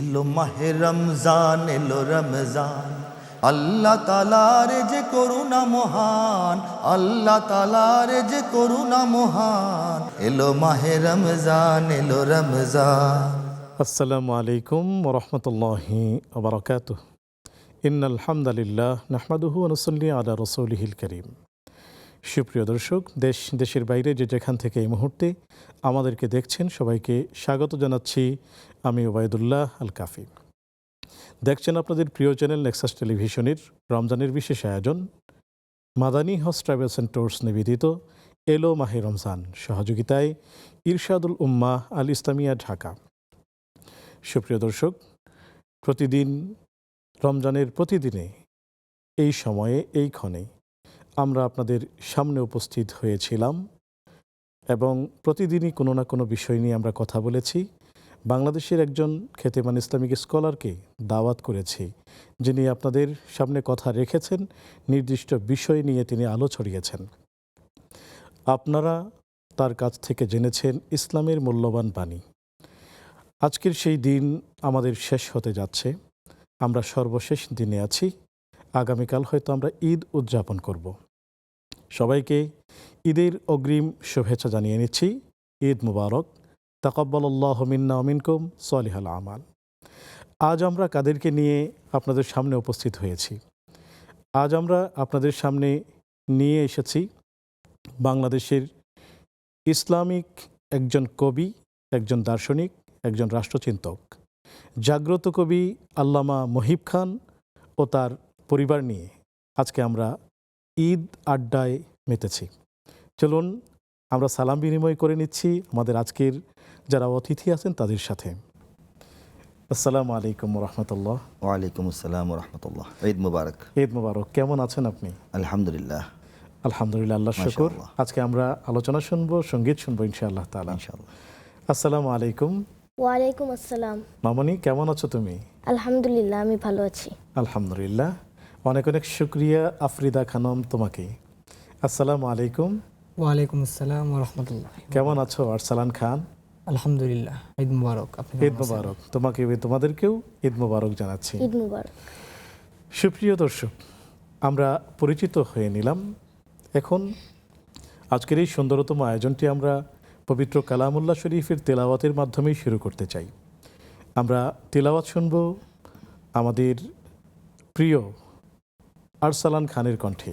এলো মাহে রমজান, এলো রমজান। আল্লাহ তালার যে করুণা মহান, আল্লাহ তালার যে করুণা মহান। এলো মাহে রমজান, এলো রমজান। আসসালামু আলাইকুম ওরহমতুল্লাহি ওবরাকাত ইন আলহামদুলিল্লাহ নাহমাদুহু আনসল্লি আলা রসৌলিহিল করিম। সুপ্রিয় দর্শক, দেশ, দেশের বাইরে যে যেখান থেকে এই মুহূর্তে আমাদেরকে দেখছেন, সবাইকে স্বাগত জানাচ্ছি আমি ওবায়দুল্লাহ আল কাফি দেখছেন আপনাদের প্রিয় চ্যানেল নেক্সাস টেলিভিশনের রমজানের বিশেষ আয়োজন। Madani house travels and tours নিবেদিত এলো মাহে রমজান। সহযোগিতায় ইরশাদুল উম্মা আল ইসলামিয়া ঢাকা। সুপ্রিয় দর্শক, প্রতিদিন রমজানের প্রতিদিনে এই সময়ে, এই ক্ষণে আমরা আপনাদের সামনে উপস্থিত হয়েছিলাম এবং প্রতিদিনই কোনো না কোনো বিষয় নিয়ে আমরা কথা বলেছি। বাংলাদেশের একজন খেতেমান ইসলামিক স্কলারকে দাওয়াত করেছি, যিনি আপনাদের সামনে কথা রেখেছেন, নির্দিষ্ট বিষয় নিয়ে তিনি আলো ছড়িয়েছেন। আপনারা তার কাছ থেকে জেনেছেন ইসলামের মূল্যবান বাণী। আজকের সেই দিন আমাদের শেষ হতে যাচ্ছে। আমরা সর্বশেষ দিনে আছি। আগামীকাল হয়তো আমরা ঈদ উদযাপন করব। সবাইকে ঈদের অগ্রিম শুভেচ্ছা জানিয়ে নিচ্ছি। ঈদ মুবারক। তাকব্বাল্লাহ মিন্না অমিনকুম সলিহাল আমাল। আজ আমরা কাদেরকে নিয়ে আপনাদের সামনে উপস্থিত হয়েছি। আজ আমরা আপনাদের সামনে নিয়ে এসেছি বাংলাদেশের ইসলামিক একজন কবি, একজন দার্শনিক, একজন রাষ্ট্রচিন্তক। জাগ্রত কবি আল্লামা মহিব খান ও তার পরিবার নিয়ে আজকে আমরা ঈদ আড্ডায় মেতেছি। চলুন আমরা সালাম বিনিময় করে নিচ্ছি আমাদের আজকের যারা অতিথি আছেন তাদের সাথে। আসসালামু আলাইকুম রহমতুল্লাহ ওয়ালাইকুম আসসালাম রহমতুল্লাহ ঈদ মুবারক। ঈদ মুবারক। কেমন আছেন আপনি? আলহামদুলিল্লাহ। আলহামদুলিল্লাহ আল্লাহ শুকুর। আজকে আমরা আলোচনা শুনব সংগীত শুনব ইনশাআল্লাহ তালা ইনশাআল্লাহ। আসসালামু আলাইকুম। ওয়ালাইকুম আসসালাম। মামনি কেমন আছো তুমি? আলহামদুলিল্লাহ আমি ভালো আছি। আলহামদুলিল্লাহ। অনেক অনেক শুক্রিয়া আফরিদা খানম তোমাকে। আসসালামু আলাইকুম। ওয়ালাইকুম আসসালাম রহমতুল্লাহ কেমন আছো আরসালান খান? আলহামদুলিল্লাহ ঈদ মুবারক আপনি ঈদ মুবারক তোমাকে তোমাদেরকেও ঈদ মুবারক জানাচ্ছি। ঈদ মুবারক। সুপ্রিয় দর্শক আমরা পরিচিত হয়ে নিলাম। এখন আজকের এই সুন্দরতম আয়োজনটি আমরা পবিত্র কালামুল্লাহ শরীফের তেলাওয়াতের মাধ্যমেই শুরু করতে চাই। আমরা তেলাওয়াত শুনব আমাদের প্রিয় আরসালান খানের কণ্ঠে।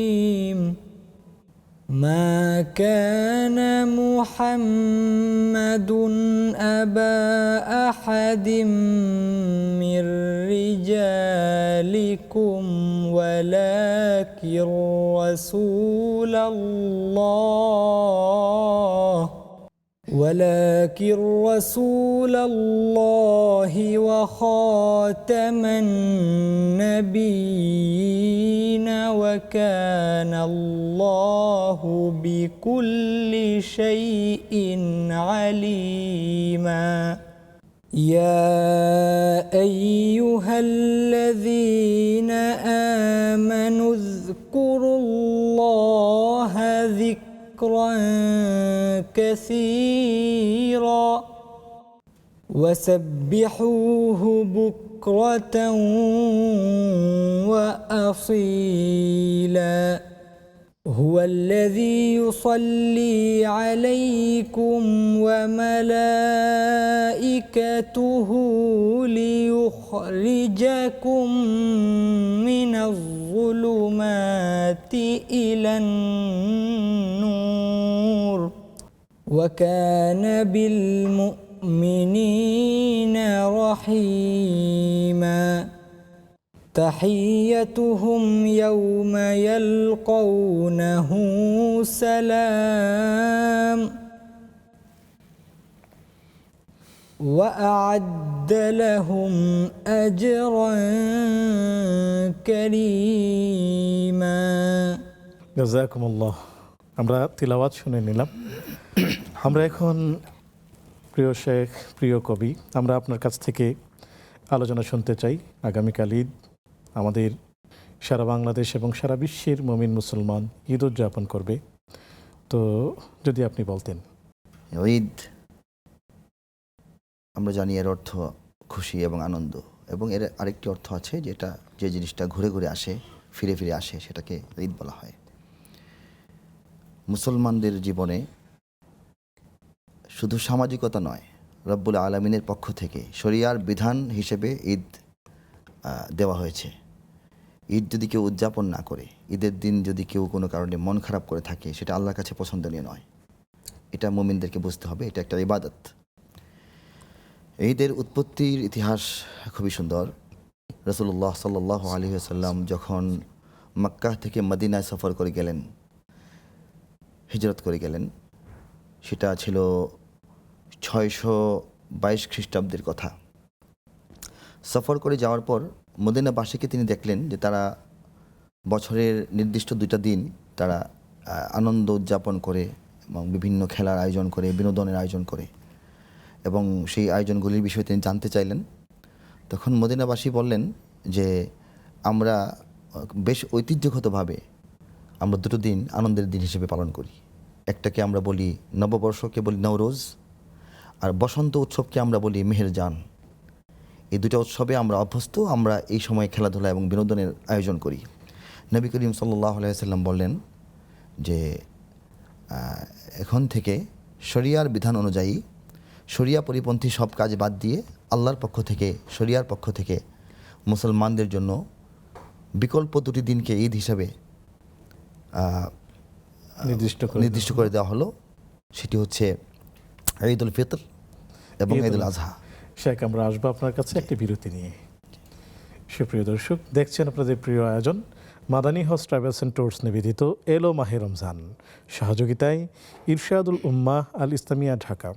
كان محمد أبا أحد من رجالكم ولكن رسول الله ولكن رسول الله وخاتم النبيين وكان الله بكل شيء عليما. يا أيها الذين آمنوا اذكروا الله ذكرا كثيرا وسبحوه بكرة وأصيلا. هو الذي يصلي عليكم وملائكته ليخرجكم من الظلمات إلى النور. وكان بالمؤمنين رحيما تحيتهم يوم يلقونه سلام وأعد لهم أجرا كريما জাজাকুমুল্লাহ আমরা তিলাওয়াত শুনে নিলাম আমরা এখন প্রিয় শেখ, প্রিয় কবি, আমরা আপনার কাছ থেকে আলোচনা শুনতে চাই। আগামীকাল ঈদ আমাদের সারা বাংলাদেশ এবং সারা বিশ্বের মমিন মুসলমান ঈদ উদযাপন করবে। তো যদি আপনি বলতেন। ঈদ, আমরা জানি এর অর্থ খুশি এবং আনন্দ এবং এর আরেকটি অর্থ আছে যেটা, যে জিনিসটা ঘুরে ঘুরে আসে, ফিরে ফিরে আসে, সেটাকে ঈদ বলা হয়। মুসলমানদের জীবনে শুধু সামাজিকতা নয়, রব্বুল আলমিনের পক্ষ থেকে শরিয়ার বিধান হিসেবে ঈদ দেওয়া হয়েছে। ঈদ যদি কেউ উদযাপন না করে, ঈদের দিন যদি কেউ কোনো কারণে মন খারাপ করে থাকে, সেটা আল্লাহর কাছে পছন্দনীয় নয়। এটা মোমিনদেরকে বুঝতে হবে, এটা একটা ইবাদত। ঈদের উৎপত্তির ইতিহাস খুবই সুন্দর। রসুল্লাহ সাল্লাহ আলী আসাল্লাম যখন মক্কা থেকে মদিনায় সফর করে গেলেন, হিজরত করে গেলেন, সেটা ছিল ছয়শো বাইশ খ্রিস্টাব্দের কথা। সফর করে যাওয়ার পর মদিনাবাসীকে তিনি দেখলেন যে তারা বছরের নির্দিষ্ট দুইটা দিন তারা আনন্দ উদযাপন করে এবং বিভিন্ন খেলার আয়োজন করে, বিনোদনের আয়োজন করে এবং সেই আয়োজনগুলির বিষয়ে তিনি জানতে চাইলেন। তখন মদিনাবাসী বললেন যে, আমরা বেশ ঐতিহ্যগতভাবে আমরা দুটো দিন আনন্দের দিন হিসেবে পালন করি। একটাকে আমরা বলি নববর্ষকে বলি নওরোজ আর বসন্ত উৎসবকে আমরা বলি মেহেরজান। এই দুটো উৎসবে আমরা অভ্যস্ত আমরা এই সময় খেলাধুলা এবং বিনোদনের আয়োজন করি। নবী করিম সাল্লাহ আলাইসাল্লাম বললেন যে এখন থেকে শরিয়ার বিধান অনুযায়ী শরিয়া পরিপন্থী সব কাজ বাদ দিয়ে আল্লাহর পক্ষ থেকে শরিয়ার পক্ষ থেকে মুসলমানদের জন্য বিকল্প দুটি দিনকে ঈদ হিসাবে নির্দিষ্ট নির্দিষ্ট করে দেওয়া হলো। সেটি হচ্ছে ঈদ উল ফিতর এবং ঈদ ঈদ উল উল আজহা। শেখ আমরা আসব আপনার কাছে একটি বিরতি নিয়ে। সুপ্রিয় দর্শক দেখছেন আপনাদের প্রিয় আয়োজন মাদানী হস ট্রাভেলস অ্যান্ড ট্যুরস নিবেদিত এলো মাহে রমজান। সহযোগিতায় ইরশাদুল উম্মাহ আল ইসলামিয়া ঢাকা।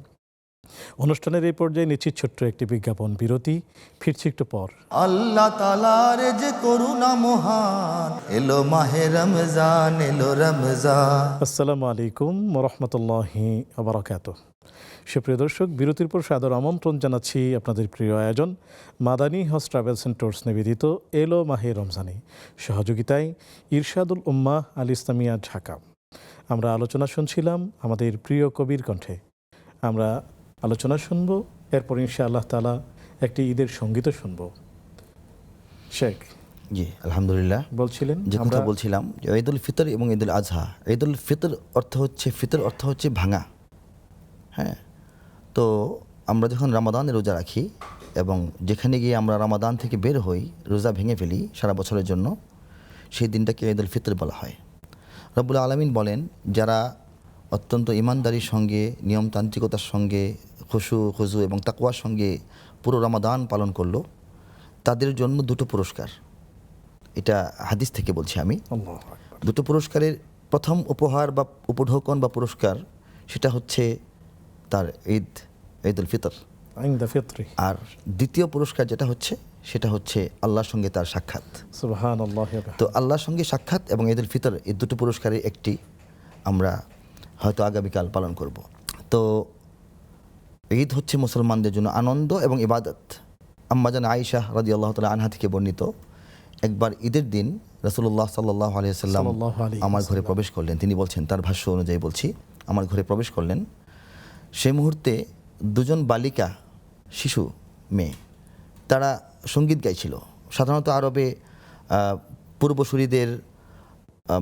অনুষ্ঠানের এই পর্যায়ে নিচ্ছি ছোট্ট একটি বিজ্ঞাপন। বিরতি ফিরছি একটু পর। আল্লাহ তালার যে করুণা মহান এলো মাহে রমজান এলো রমজান। আসসালামু আলাইকুম রহমতুল্লাহি আবরাকাত সুপ্রিয় দর্শক বিরতির পর সাদর আমন্ত্রণ জানাচ্ছি আপনাদের প্রিয় আয়োজন Madani house travels and tours নিবেদিত এলো মাহে রমজানি। সহযোগিতায় ইরশাদুল উম্মাহ আল ইসলামিয়া ঢাকা। আমরা আলোচনা শুনছিলাম আমাদের প্রিয় কবির কণ্ঠে। আমরা আলোচনা শুনব এরপর ইনশা আল্লাহ তালা একটি ঈদের সঙ্গীতও শুনব। শেখ। জি আলহামদুলিল্লাহ। বলছিলেন যে আমরা কথা বলছিলাম যে ঈদুল ফিতর এবং ঈদুল আজহা। ঈদুল ফিতর অর্থ হচ্ছে ফিতর অর্থ হচ্ছে ভাঙা। হ্যাঁ? তো আমরা যখন রামাদানে রোজা রাখি এবং যেখানে গিয়ে আমরা রামাদান থেকে বের হই রোজা ভেঙে ফেলি সারা বছরের জন্য সেই দিনটাকে ঈদুল ফিতর বলা হয়। রব্বুল আলমিন বলেন যারা অত্যন্ত ইমানদারির সঙ্গে নিয়মতান্ত্রিকতার সঙ্গে খুশু খুজু এবং তাকুয়ার সঙ্গে পুরো রমাদান পালন করল। তাদের জন্য দুটো পুরস্কার। এটা হাদিস থেকে বলছি আমি। দুটো পুরস্কারের প্রথম উপহার বা উপঢৌকন বা পুরস্কার সেটা হচ্ছে তার ঈদ ঈদ উল ফিতর। আর দ্বিতীয় পুরস্কার যেটা হচ্ছে সেটা হচ্ছে আল্লাহর সঙ্গে তার সাক্ষাৎ। তো আল্লাহর সঙ্গে সাক্ষাৎ এবং ঈদ উল ফিতর এই দুটো পুরস্কারের একটি আমরা হয়তো আগামীকাল পালন করব। তো ঈদ হচ্ছে মুসলমানদের জন্য আনন্দ এবং ইবাদত। আম্মাজান আয়েশা রাজি আল্লাহ তালা আনহা থেকে বর্ণিত একবার ঈদের দিন রসুল্লাহ সাল্লাহ আলিয়াল্লাম আমার ঘরে প্রবেশ করলেন। তিনি বলছেন তার ভাষ্য অনুযায়ী বলছি আমার ঘরে প্রবেশ করলেন। সেই মুহূর্তে দুজন বালিকা শিশু মেয়ে তারা সংগীত গাইছিল। সাধারণত আরবে পূর্বসূরিদের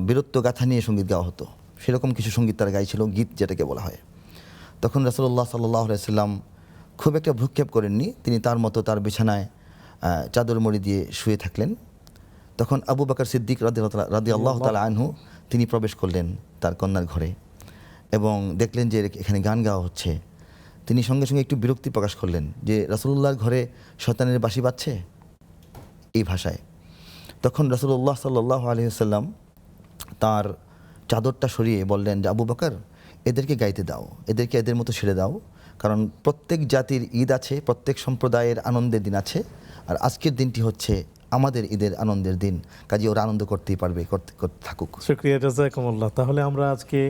বীরত্ব গাথা নিয়ে সংগীত গাওয়া হতো। সেরকম কিছু সংগীত তারা গাইছিল গীত যেটাকে বলা হয়। তখন রাসুল্লাহ সাল্লাহ সাল্লাম খুব একটা ভ্রুক্ষেপ করেননি। তিনি তার মতো তার বিছানায় চাদর মুড়ি দিয়ে শুয়ে থাকলেন। তখন আবু বাকর সিদ্দিক রাদি আল্লাহ তালা আনহু তিনি প্রবেশ করলেন তার কন্যার ঘরে এবং দেখলেন যে এখানে গান গাওয়া হচ্ছে। তিনি সঙ্গে সঙ্গে একটু বিরক্তি প্রকাশ করলেন যে রাসুল্লাহর ঘরে শতানের বাসি বাজছে? এই ভাষায়। তখন রাসুল্লাহ সাল্লাহ আলহিহাল্লাম তার চাদরটা সরিয়ে বললেন যে, আবু বকর এদেরকে গাইতে দাও এদেরকে এদের মতো ছেড়ে দাও। কারণ প্রত্যেক জাতির ঈদ আছে প্রত্যেক সম্প্রদায়ের আনন্দের দিন আছে আর আজকের দিনটি হচ্ছে আমাদের ঈদের আনন্দের দিন। কাজে ওরা আনন্দ করতেই পারবে করতে করতে থাকুক। শুক্রিয়া জাজাকুমুল্লাহ। তাহলে আমরা আজকে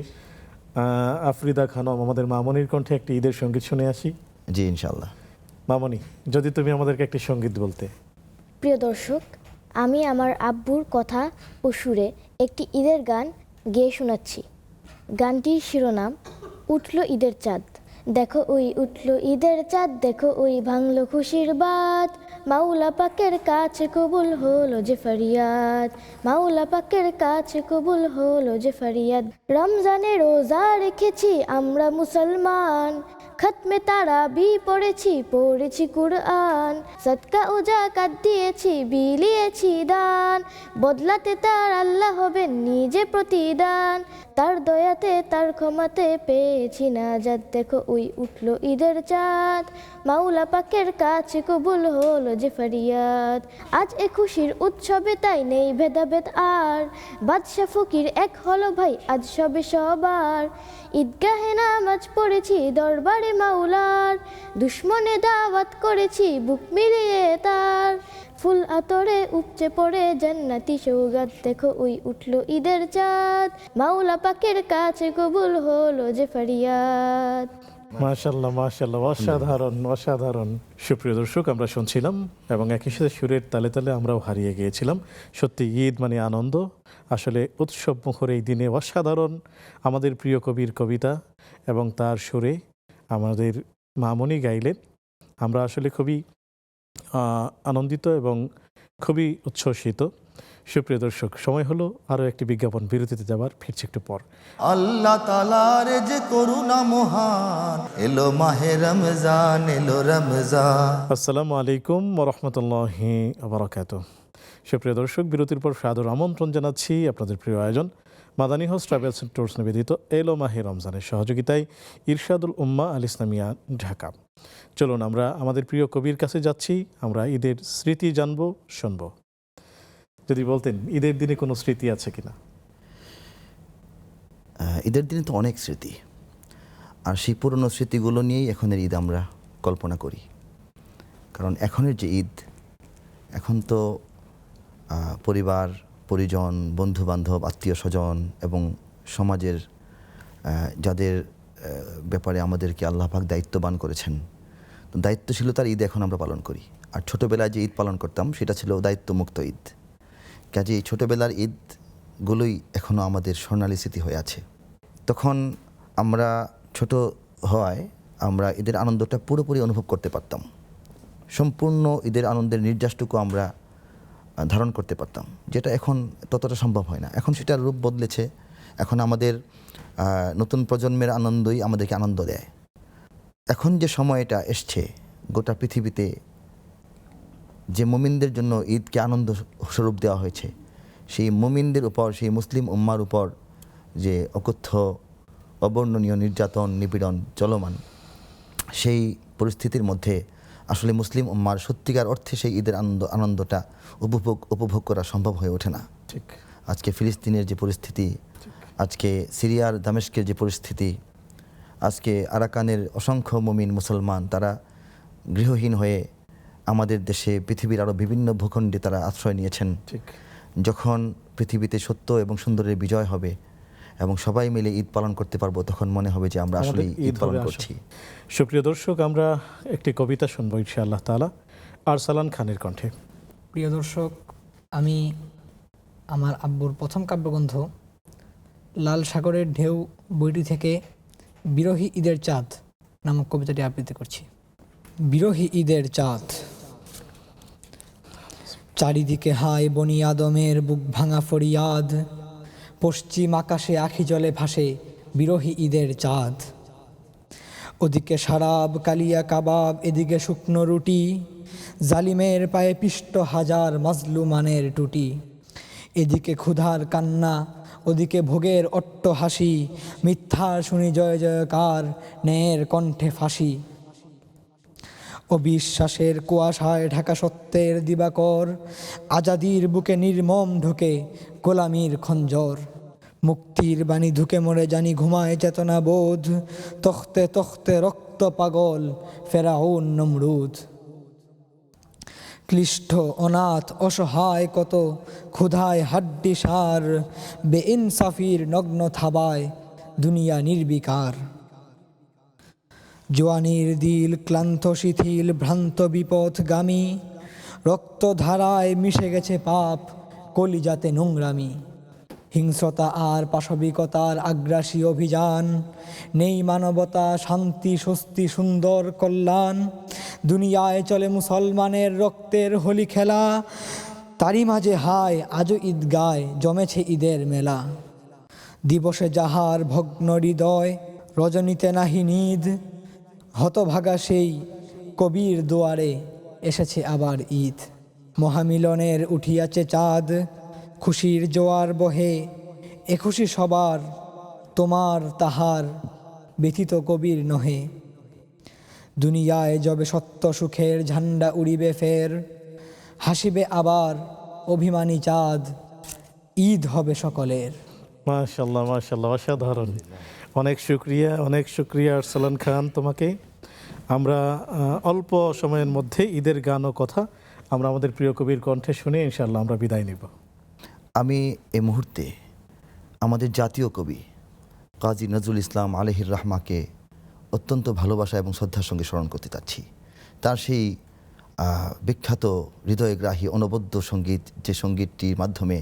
আফরিদা খানম আমাদের মামনির কণ্ঠে একটি ঈদের সংগীত শুনে আসি। জি ইনশাল্লাহ মামনি যদি তুমি আমাদেরকে একটি সংগীত বলতে। প্রিয় দর্শক আমি আমার আব্বুর কথা ও সুরে একটি ঈদের গান গেয়ে শোনাচ্ছি। গানটির শিরোনাম, উঠল ঈদের চাঁদ। দেখো ওই উঠল ঈদের চাঁদ, দেখো ওই ভাঙলো খুশির বাদ মাওলা পাকের কাছে কবুল হলো যে ফরিয়াদ। মাওলা পাকের কাছে কবুল হলো যে ফরিয়াদ। রমজানে রোজা রেখেছি আমরা মুসলমান। খতমে তারা বি পড়েছি পড়েছি কুরআন। সৎকা উজা জাকাত দিয়েছি, বিলিয়েছি দান। বদলাতে তার আল্লাহ হবে নিজে প্রতিদান। তার দয়াতে, তার ক্ষমাতে পেয়েছি না যাত দেখো, ওই উঠল ঈদের চাঁদ। মাওলা পাকের কাছে কবুল হলো যে ফরিয়াদ। আজ এ খুশির উৎসবে তাই নেই ভেদাভেদ আর। বাদশা ফকির এক হলো ভাই, আজ সবে সবার। ঈদগাহে নামাজ পড়েছি দরবারে মাওলার। দুশ্মনে দাওয়াত করেছি বুক মিলিয়ে তার। ফুল আতরে উপচে পড়ে জান্নাতি সৌগাত, দেখো ওই উঠল ঈদের চাঁদ। মাওলা পাকের কাছে কবুল হলো যে ফরিয়াদ। মাশাল্লাহ মাশাল্লাহ অসাধারণ অসাধারণ। সুপ্রিয় দর্শক, আমরা শুনছিলাম এবং একই সাথে সুরের তালে তালে আমরাও হারিয়ে গিয়েছিলাম। সত্যি ঈদ মানে আনন্দ। আসলে উৎসব মুখর এই দিনে অসাধারণ। আমাদের প্রিয় কবির কবিতা এবং তার সুরে আমাদের মামনি গাইলেন। আমরা আসলে খুবই আনন্দিত এবং খুবই উচ্ছ্বসিত। সুপ্রিয় দর্শক সময় হলো আরও একটি বিজ্ঞাপন। বিরতিতে যাবার ফিরছে একটু পর। আল্লাহ তালার যে করুণা মহান এলো মাহে রমজান এলো রমজান। আসসালামু আলাইকুম রহমতুল্লাহি আবরাকাত সুপ্রিয় দর্শক বিরতির পর সাদর আমন্ত্রণ জানাচ্ছি আপনাদের প্রিয় আয়োজন। Madani house travels and tours নিবেদিত এলো মাহে রমজানের সহযোগিতায় ইরশাদুল উম্মা আল ইসলামিয়া ঢাকা। চলুন আমরা আমাদের প্রিয় কবির কাছে যাচ্ছি আমরা ঈদের স্মৃতি জানব শুনব। যদি বলতেন, ঈদের দিনে কোনো স্মৃতি আছে কিনা? ঈদের দিনে তো অনেক স্মৃতি। আর সেই পুরনো স্মৃতিগুলো নিয়েই এখনের ঈদ আমরা কল্পনা করি। কারণ এখনের যে ঈদ, এখন তো পরিবার, পরিজন বন্ধু বান্ধব আত্মীয় স্বজন এবং সমাজের যাদের ব্যাপারে আমাদেরকে আল্লাহ পাক দায়িত্ববান করেছেন, তো দায়িত্বশীলতার ঈদ এখন আমরা পালন করি। আর ছোটোবেলায় যে ঈদ পালন করতাম, সেটা ছিল দায়িত্বমুক্ত ঈদ। কাজে এই ছোটোবেলার ঈদগুলোই এখনও আমাদের স্বর্ণালী স্মৃতি হয়ে আছে। তখন আমরা ছোট হওয়ায় আমরা ঈদের আনন্দটা পুরোপুরি অনুভব করতে পারতাম। সম্পূর্ণ ঈদের আনন্দের নির্যাসটুকু আমরা ধারণ করতে পারতাম, যেটা এখন ততটা সম্ভব হয় না। এখন সেটার রূপ বদলেছে। এখন আমাদের নতুন প্রজন্মের আনন্দই আমাদেরকে আনন্দ দেয়। এখন যে সময়টা এসছে গোটা পৃথিবীতে যে মুমিনদের জন্য ঈদকে আনন্দ স্বরূপ দেওয়া হয়েছে। সেই মুমিনদের উপর সেই মুসলিম উম্মার উপর যে অকথ্য অবর্ণনীয় নির্যাতন নিপীড়ন চলমান সেই পরিস্থিতির মধ্যে আসলে মুসলিম উম্মার সত্যিকার অর্থে সেই ঈদের আনন্দ আনন্দটা উপভোগ উপভোগ করা সম্ভব হয়ে ওঠে না। ঠিক। আজকে ফিলিস্তিনের যে পরিস্থিতি আজকে সিরিয়ার দামেস্কের যে পরিস্থিতি আজকে আরাকানের অসংখ্য মুমিন মুসলমান তারা গৃহহীন হয়ে আমাদের দেশে পৃথিবীর আরও বিভিন্ন ভূখণ্ডে তারা আশ্রয় নিয়েছেন। ঠিক। যখন পৃথিবীতে সত্য এবং সুন্দরের বিজয় হবে এবং সবাই মিলে ঈদ পালন করতে পারব তখন মনে হবে যে আমরা আসলে ঈদ পালন করছি। সুপ্রিয় দর্শক আমরা একটি কবিতা শুনব ইনশাআল্লাহ তাআলা আরসালান খানের কণ্ঠে। প্রিয় দর্শক আমি আমার আব্বুর প্রথম কাব্যগ্রন্থ লাল সাগরের ঢেউ বইটি থেকে বিরোহী ঈদের চাঁদ নামক কবিতাটি আবৃত্তি করছি। বিরোহী ঈদের চাঁদ। চারিদিকে হায় বনি আদমের বুক ভাঙা ফরিয়াদ। পশ্চিম আকাশে আখি জলে ভাসে বিরোহী ঈদের চাঁদ। ওদিকে সারাব, কালিয়া, কাবাব, এদিকে শুকনো রুটি। জালিমের পায়ে পিষ্ট হাজার মাজলুমানের টুটি। এদিকে ক্ষুধার কান্না, ওদিকে ভোগের অট্ট হাসি মিথ্যা শুনি জয়, জয়কার, ন্যায়ের কণ্ঠে ফাঁসি। অবিশ্বাসের কুয়াশায় ঢাকা সত্যের দিবাকর। আজাদির বুকে নির্মম ঢোকে গোলামির খঞ্জর। মুক্তির বাণী ধুকে মরে জানি ঘুমায় চেতনা বোধ তখতে তখতে রক্ত পাগল ফেরাউন নমরুদ। ক্লিষ্ট, অনাথ, অসহায় কত ক্ষুধায় হাড্ডি সার। বেইনসাফির নগ্ন থাবায় দুনিয়া নির্বিকার। জোয়ানির দিল ক্লান্ত শিথিল, ভ্রান্ত বিপথগামী। রক্তধারায় মিশে গেছে পাপ, কলিজাতে নোংরামি। হিংস্রতা আর পাশবিকতার আগ্রাসী অভিযান, নেই মানবতা, শান্তি, স্বস্তি, সুন্দর কল্যাণ। দুনিয়ায় চলে মুসলমানের রক্তের হোলি খেলা, তারই মাঝে হায়, আজও ঈদগায় জমেছে ঈদের মেলা। দিবসে যাহার ভগ্ন হৃদয়, রজনীতে নাহি নিদ হতভাগা সেই কবির দুয়ারে এসেছে আবার ঈদ। মহামিলনের উঠিয়াছে চাঁদ, খুশির জোয়ার বহে, এ খুশি সবার, তোমার তাহার ব্যথিত কবির নহে। দুনিয়ায় যবে সত্য সুখের ঝান্ডা উড়িবে ফের, হাসিবে আবার অভিমানী চাঁদ, ঈদ হবে সকলের। মাশাল্লাহ মাশাল্লাহ, অসাধারণ। অনেক শুক্রিয়া অনেক শুক্রিয়া আরসালান খান তোমাকে। আমরা অল্প সময়ের মধ্যে ঈদের গান ও কথা আমরা আমাদের প্রিয় কবির কণ্ঠে শুনে ইনশাল্লাহ আমরা বিদায় নিব। আমি এ মুহূর্তে আমাদের জাতীয় কবি কাজী নজরুল ইসলাম আলহির রহমাকে অত্যন্ত ভালোবাসা এবং শ্রদ্ধার সঙ্গে স্মরণ করতে চাচ্ছি। তার সেই বিখ্যাত হৃদয়গ্রাহী অনবদ্য সংগীত, যে সঙ্গীতটির মাধ্যমে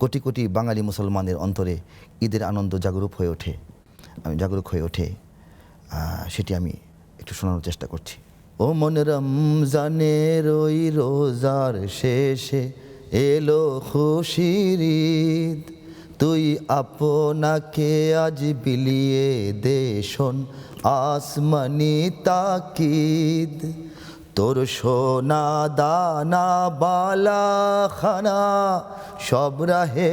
কোটি কোটি বাঙালি মুসলমানের অন্তরে ঈদের আনন্দ জাগরুক হয়ে ওঠে আমি জাগরুক হয়ে ওঠে। সেটি আমি একটু শোনানোর চেষ্টা করছি। ও মন রমজানের ওই রোজার শেষে এলো খুশির ঈদ। তুই আপনাকে আজ বিলিয়ে দে শোন, আসমানি তাকিদ। তোর সোনা দানা বালা খানা সব রাহে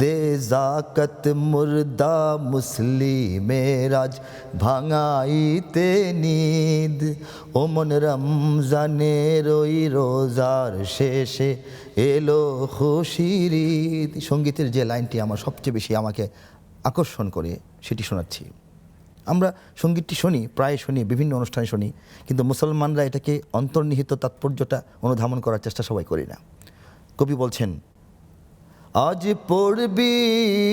দে জাকত মুর্দা মুসলিমেরাজ ভাঙাইতে নিদ। ওমন রমজানের ওই রোজার শেষে এলো খুশির সঙ্গীতের যে লাইনটি আমার সবচেয়ে বেশি আমাকে আকর্ষণ করে, সেটি শোনাচ্ছি। আমরা সঙ্গীতটি শুনি, প্রায় শুনি, বিভিন্ন অনুষ্ঠানে শুনি, কিন্তু মুসলমানরা এটাকে অন্তর্নিহিত তাৎপর্যটা অনুধাবন করার চেষ্টা সবাই করি না। কবি বলছেন, আজ পড়বি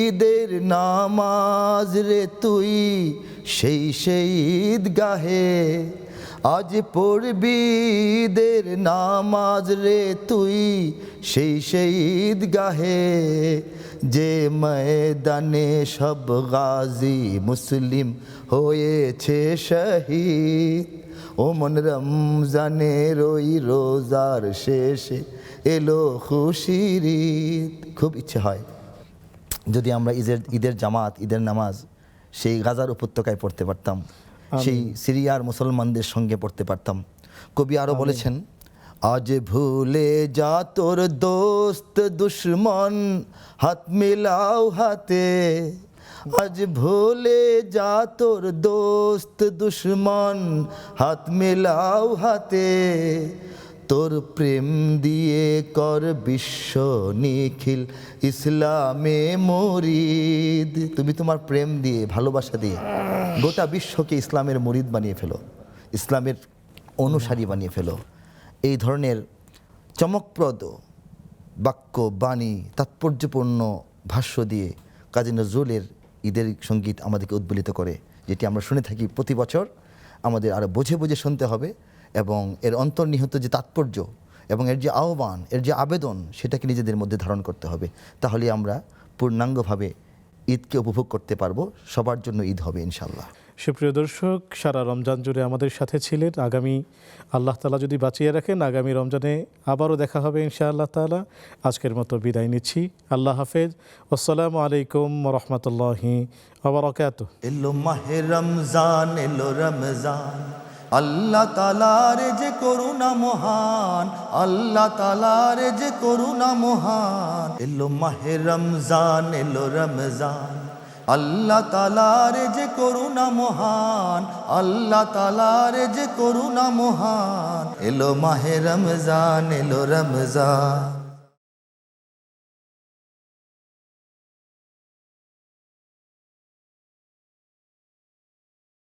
ঈদের নামাজ রে তুই সেই সেই ঈদগাহে, আজ পড়বি ঈদের নামাজ রে তুই সেই সেই ঈদগাহে, যে ময়দানে সব গাজী মুসলিম হয়েছে শহীদ। ও মন রমজানের ওই রোজার শেষে এলো খুশির ঈদ। খুব ইচ্ছে হয়। যদি আমরা ঈদের ঈদের জামাত ঈদের নামাজ সেই গাজার উপত্যকায় পড়তে পারতাম সেই সিরিয়ার মুসলমানদের সঙ্গে পড়তে পারতাম। কবি আরও বলেছেন আজ ভুলে যা তোর দোস্ত দুশ্মন হাত মিলাও হাতে আজ ভোলে যা তোর দোস্ত দুশ্মন, হাত মিলাও হাতে। তোর প্রেম দিয়ে কর বিশ্ব নিখিল, ইসলামে মরিদ। তুমি তোমার প্রেম দিয়ে, ভালোবাসা দিয়ে গোটা বিশ্বকে ইসলামের মরিদ বানিয়ে ফেলো, ইসলামের অনুসারী বানিয়ে ফেলো। এই ধরনের চমকপ্রদ বাক্য, বাণী, তাৎপর্যপূর্ণ ভাষ্য দিয়ে কাজী নজরুলের ঈদের সংগীত আমাদেরকে উদ্বেলিত করে, যেটি আমরা শুনে থাকি প্রতি বছর। আমাদের আরও বুঝে বুঝে শুনতে হবে এবং এর অন্তর্নিহিত যে তাৎপর্য এবং এর যে আহ্বান, এর যে আবেদন, সেটাকে নিজেদের মধ্যে ধারণ করতে হবে। তাহলে আমরা পূর্ণাঙ্গভাবে ঈদকে উপভোগ করতে পারব। সবার জন্য ঈদ হবে ইনশাল্লাহ সুপ্রিয় দর্শক, সারা রমজান জুড়ে আমাদের সাথে ছিলেন আগামী আল্লাহ তালা যদি বাঁচিয়ে রাখেন, আগামী রমজানে আবারও দেখা হবে ইনশা আল্লাহ তালা আজকের মতো বিদায় নিচ্ছি। আল্লাহ হাফেজ। আসসালামু আলাইকুম রহমতুল্লাহি আবরকাত আল্লাহ তালার যে করুণা মহান। আল্লাহ তালার যে করুণা মহান। এলো মাহে রমজান, এলো রমজান। আল্লাহ তালার যে করুণা মহান, আল্লাহ তালার যে করুণা মহান। এলো মাহে রমজান, এলো রমজান।